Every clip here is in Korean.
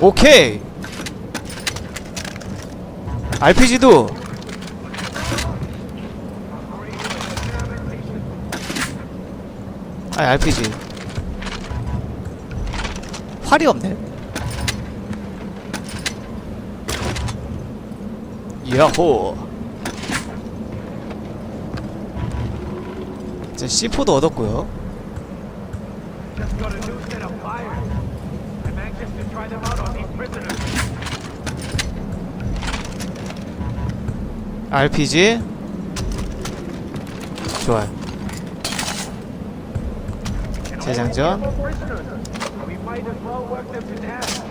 오케이. RPG도. 아니 RPG 활이 없네. 야호. 자 C4도 얻었고요 anxious to try them out on these prisoners. RPG 좋아요 재장전. We might as well work them to death.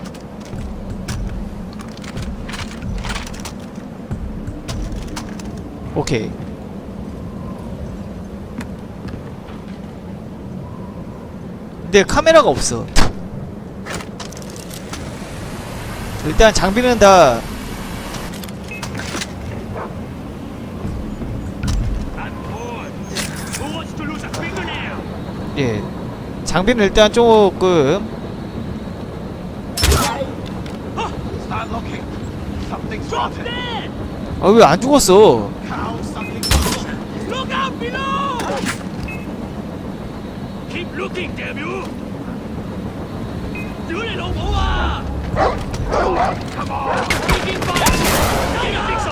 오케이 근데 카메라가 없어 일단 장비는 다? 예. 장비는 일단 조금. 아 왜 안 죽었어?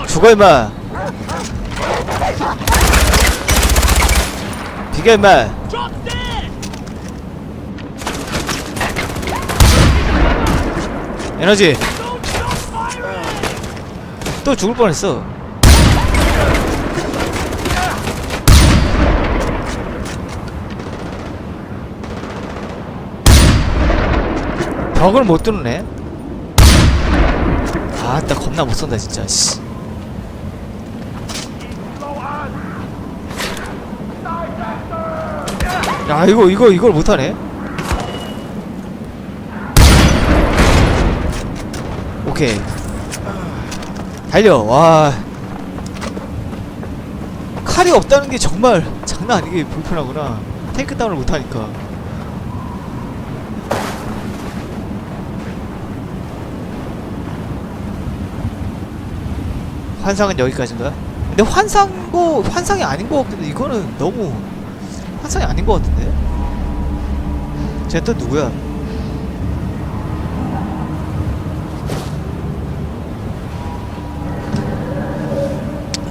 죽어 임마. 비겨 임마. 에너지. 또 죽을 뻔했어. 벽을 못 뚫네. 아따 겁나 못 쏜다 진짜. 씨. 야 이거 이거 이걸 못하네. 오케이. 달려 와 칼이 없다는 게 정말 장난 아니게 불편하구나 탱크 다운을 못하니까 환상은 여기까지인가? 근데 환상고 환상이 아닌 것 같은데 이거는 너무 환상이 아닌 것 같은데 쟤또 누구야?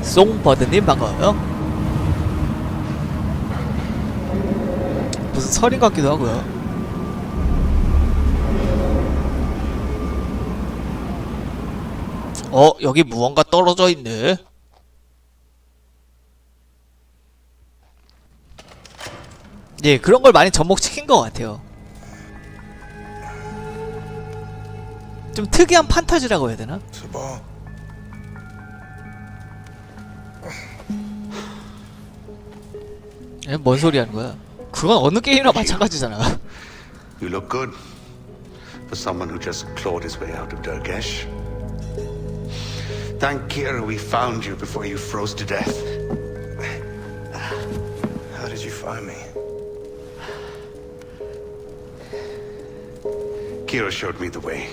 송버드님 반가워요 무슨 설인 같기도 하고요 어 여기 무언가 떨어져 있네 예 그런 걸 많이 접목시킨 것 같아요 좀 특이한 판타지라고 해야 되나? 얘뭔 소리 하는 거야? 그건 어느 게임이나 마찬가지잖아 You look good for someone who just clawed his way out of Durgesh. Thank Kira we found you before you froze to death. How did you find me? Kira showed me the way.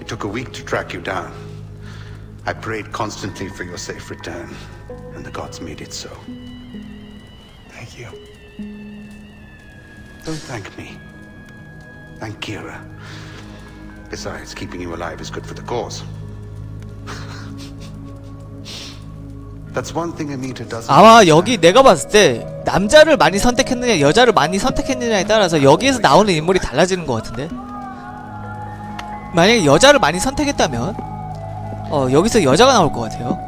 It took a week to track you down. I prayed constantly for your safe return, and the gods made it so. Thank you. Don't thank me. Thank Kira. Besides, keeping you alive is good for the cause. 아마 여기 내가 봤을 때 남자를 많이 선택했느냐 여자를 많이 선택했느냐에 따라서 여기에서 나오는 인물이 달라지는 것 같은데? 만약에 여자를 많이 선택했다면 어 여기서 여자가 나올 것 같아요.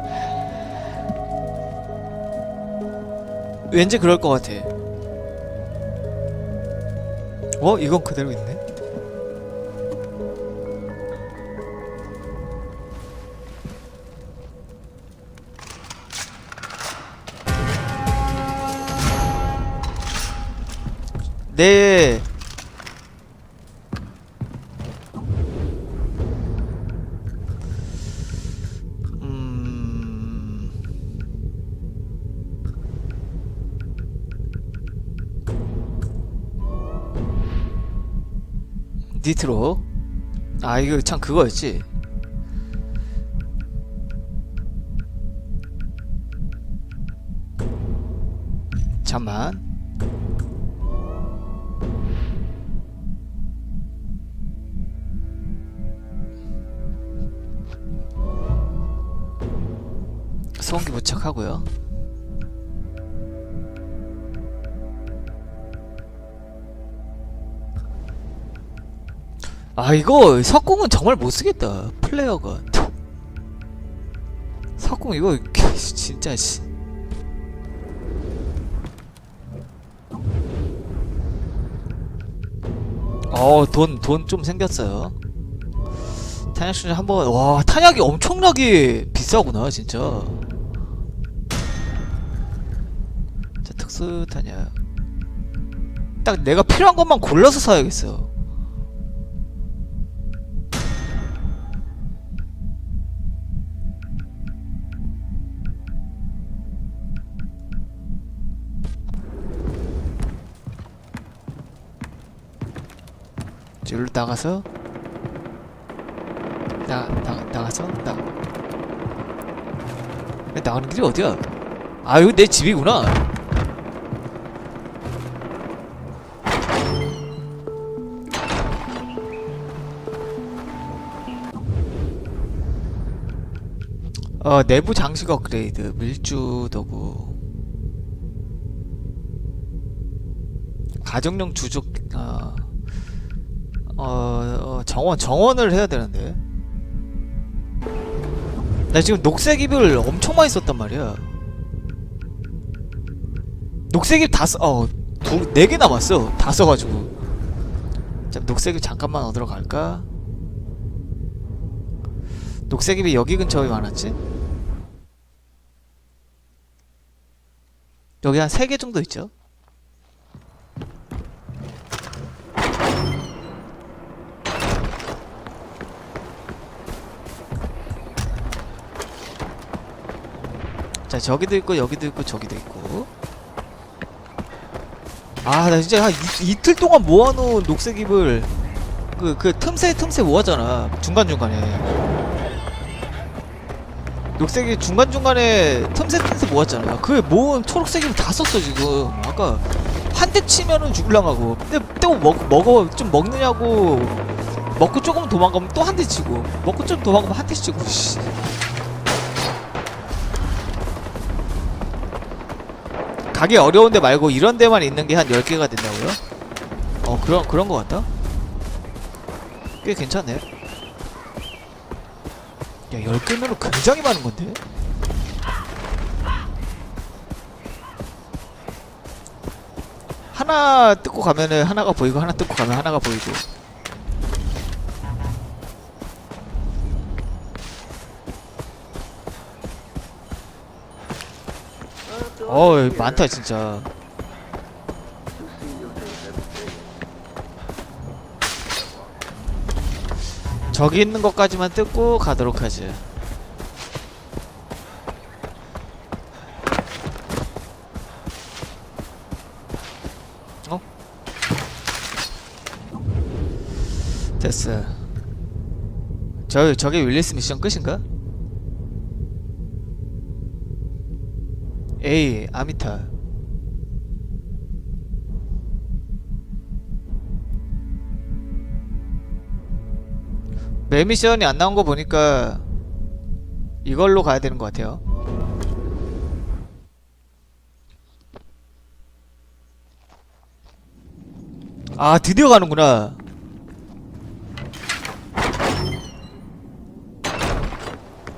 왠지 그럴 것 같아. 어? 이건 그대로 있네 네. 음. 니트로 아 이거 참 그거였지 잠만 소음기 부착하고요. 아 이거 석궁은 정말 못쓰겠다 플레이어가 석궁 이거 진짜 씨. 어 돈 돈 좀 생겼어요. 탄약 수준 한 번 와 탄약이 엄청나게 비싸구나 진짜 탄약 딱 내가 필요한 것만 골라서 사야겠어 저기로 나가서? 나, 나, 나가서? 나. 야, 나가는 길이 어디야? 아 여기 내 집이구나 어 내부 장식 업그레이드 밀주 도구. 가정용 주족 어, 어, 어 정원 정원을 해야 되는데. 나 지금 녹색 잎을 엄청 많이 썼단 말이야. 녹색 잎다 써, 어, 두, 네 개 남았어. 다 써가지고. 자 녹색 잎 잠깐만 얻으러 갈까? 녹색 잎이 여기 근처에 많았지 여기 한세개 정도 있죠? 자 저기도 있고 여기도 있고 저기도 있고. 아 나 진짜 한 이, 이틀 동안 모아놓은 녹색 잎을 그, 그 틈새 틈새 모았잖아. 중간중간에 녹색이 중간중간에 틈새 틈새 모았잖아 그 모은 초록색 잎을 다 썼어 지금 아까 한 대 치면은 죽을랑하고 근데 또 먹, 먹어 좀 먹느냐고 먹고 조금 도망가면 또 한 대 치고 먹고 좀 도망가면 한 대 치고 씨. 가기 어려운데 말고 이런 데만 있는 게 한 10개가 된다고요? 어 그런 그런 거 같다. 꽤 괜찮네. 야 10개면은 굉장히 많은 건데. 하나 뜯고 가면은 하나가 보이고 하나 뜯고 가면 하나가 보이고. 어 많다 진짜. 저기 있는 것까지만 뜯고 가도록 하지. 어? 됐어. 저 저게 윌리스 미션 끝인가? 에이 아미타. 매 미션이 안 나온 거 보니까 이걸로 가야 되는 것 같아요. 아 드디어 가는구나.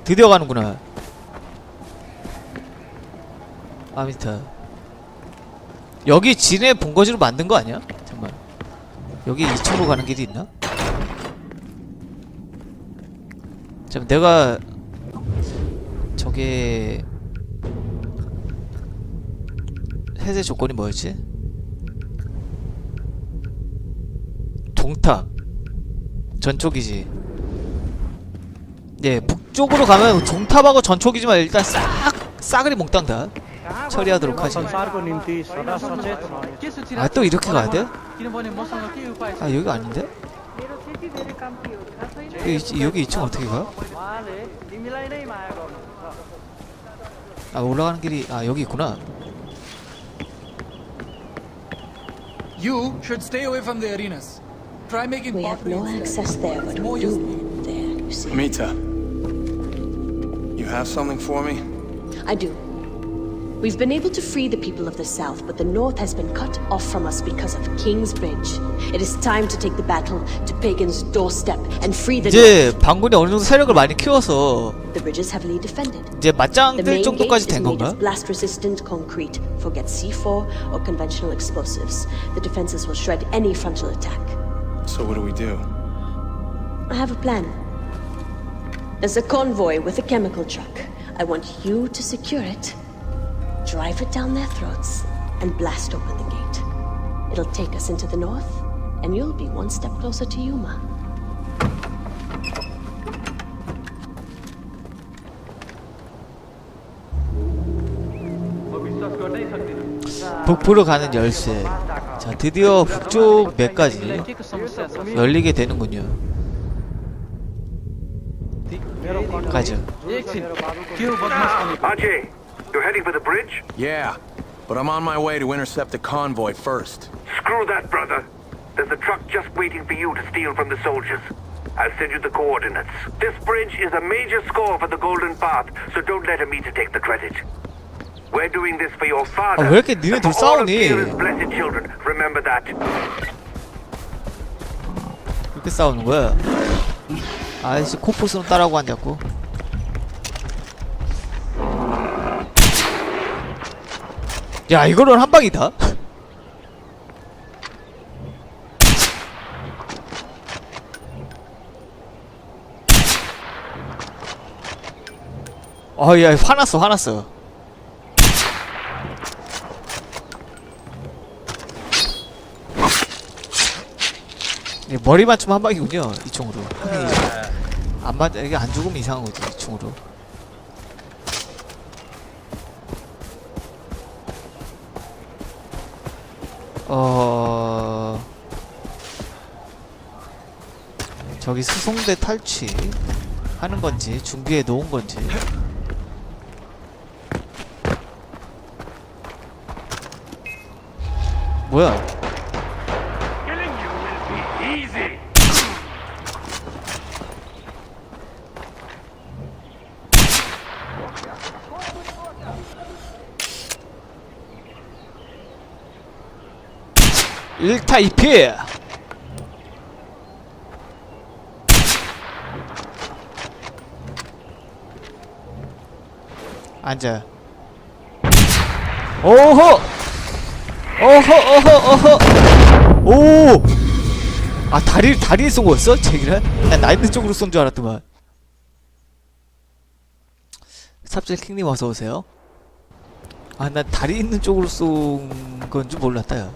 드디어 가는구나. 아미타. 여기 진해 본거지로 만든 거 아니야? 잠깐만. 여기 2층으로 가는 길이 있나? 잠 내가 저게 해제 조건이 뭐였지? 동탑 전초기지 네 북쪽으로 가면 동탑하고 전초기지만 일단 싹 싸그리 몽땅 다 처리하도록 하지 아 또 이렇게 가야 돼? 아 여기가 아닌데? 여기, 여기 2층 어떻게 가요? 아 올라가는 길이 아 여기 있구나 You should stay away from the arenas. Try making We have no access there, but we do there, you see. Mita, you have something for me? I do. We've been able to free the people of the South, but the North has been cut off from us because of King's Bridge. It is time to take the battle to Pagan's doorstep and free the 이제 North. 반군이 어느 정도 세력을 많이 키워서 The bridge is heavily defended. 이제 The 맞짱 뜰 main gate 정도까지 is 된 made 건가? of blast-resistant concrete. Forget C4 or conventional explosives. The defenses will shred any frontal attack. So what do we do? I have a plan. There's a convoy with a chemical truck. I want you to secure it, drive it down their throats, and blast open the gate. It'll take us into the north, and you'll be one step closer to Yuma. 북부로 가는 열쇠 자 드디어 북쪽 맥까지 열리게 되는군요 가죠 Ajay, you're heading for the bridge? Yeah, but I'm on my way to intercept the convoy first. Screw that, brother. There's a truck just waiting for you to steal from the soldiers. I'll send you the coordinates. This bridge is a major score for the Golden Path, so don't let Amita take the credit. We're doing this for your father. 아, 왜 이렇게 니네 and 둘 for all of 싸우니? Kira's blessed children. Remember that. 그렇게 싸우는 거야 아이씨 코포스는 따라고 앉았고 야 이거는 한 방이다. 아야 화났어 화났어. 네, 머리 맞춤 한 방이군요 이 총으로. 안 맞, 이게 안 죽으면 이상한 거지 이 총으로 어 저기 수송대 탈취 하는 건지 준비해 놓은 건지. 뭐야 Killing you will be easy. 일타이피 앉아 오호 오호 오호 오호 오! 아 다리 다리에 쏜 거였어? 제기를? 난나 있는 쪽으로 쏜 줄 알았더만 삽질 킹님 어서 오세요 아나 다리 있는 쪽으로 쏜 건 줄 몰랐다 야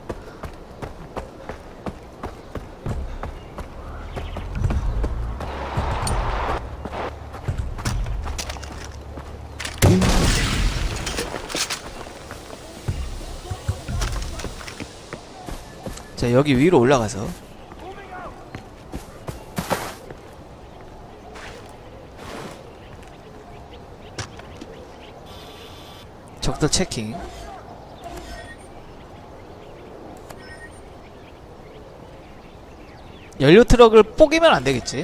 자 여기 위로 올라가서. 적도 체킹. 연료 트럭을 뽀개면 안 되겠지